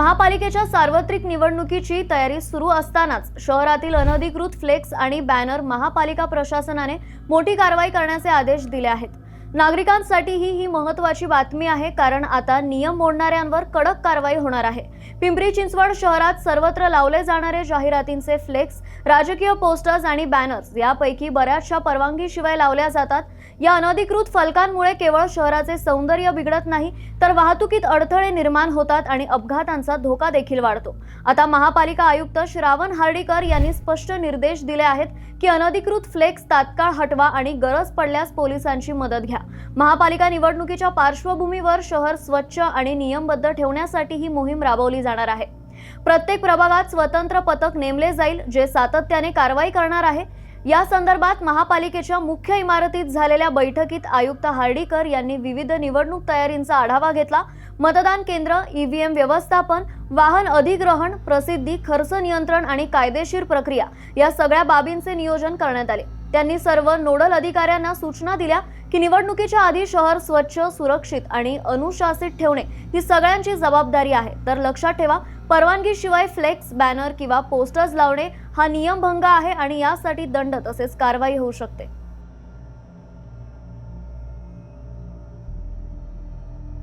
महापालिकेच्या सार्वत्रिक निवडणुकीची तयारी सुरू असतानाच शहरातील अनधिकृत फ्लेक्स आणि बॅनर महापालिका प्रशासनाने मोठी कारवाई करण्याचे आदेश दिले आहेत. नागरिकांसाठीही ही महत्त्वाची बातमी आहे कारण आता नियम मोडणाऱ्यांवर कडक कारवाई होणार आहे. पिंपरी चिंचवड शहरात सर्वत्र लावले जाणारे जाहिरातींचे फ्लेक्स राजकीय पोस्टर्स आणि बॅनर्स यापैकी बऱ्याचशा परवानगीशिवाय लावल्या जातात. या अनधिकृत फलकांमुळे केवळ शहराचे सौंदर्य बिघडत नाही तर वाहतुकीत अडथळे निर्माण होतात आणि अपघातांचा धोका देखील वाढतो. आता महापालिका आयुक्त श्रावण हार्डीकर यांनी स्पष्ट निर्देश दिले आहेत की अनधिकृत फ्लेक्स तात्काळ हटवा आणि गरज पडल्यास पोलिसांची मदत घ्या. महापालिका निवडणुकीच्या पार्श्वभूमीवर शहर स्वच्छ आणि नियमबद्ध ठेवण्यासाठी ही मोहीम राबवली जाणार आहे. प्रत्येक प्रभागात स्वतंत्र पथक नेमले जाईल जे सातत्याने कारवाई करणार आहे. या संदर्भात महापालिकेच्या मुख्य इमारतीत झालेल्या बैठकीत आयुक्त हार्डीकर यांनी विविध निवडणूक तयारींचा आढावा घेतला. मतदान केंद्र ईव्हीएम व्यवस्थापन वाहन अधिग्रहण प्रसिद्धी खर्च नियंत्रण आणि कायदेशीर प्रक्रिया या सगळ्या बाबींचे नियोजन करण्यात आले. त्यांनी सर्व नोडल अधिकाऱ्यांना सूचना दिल्या की निवडणुकीच्या आधी शहर स्वच्छ सुरक्षित आणि अनुशासित ठेवणे ही सगळ्यांची जबाबदारी आहे. तर लक्षात ठेवा परवानगीशिवाय फ्लेक्स बॅनर किंवा पोस्टर्स लावणे हा नियमभंग आहे आणि यासाठी दंड तसेच कारवाई होऊ शकते.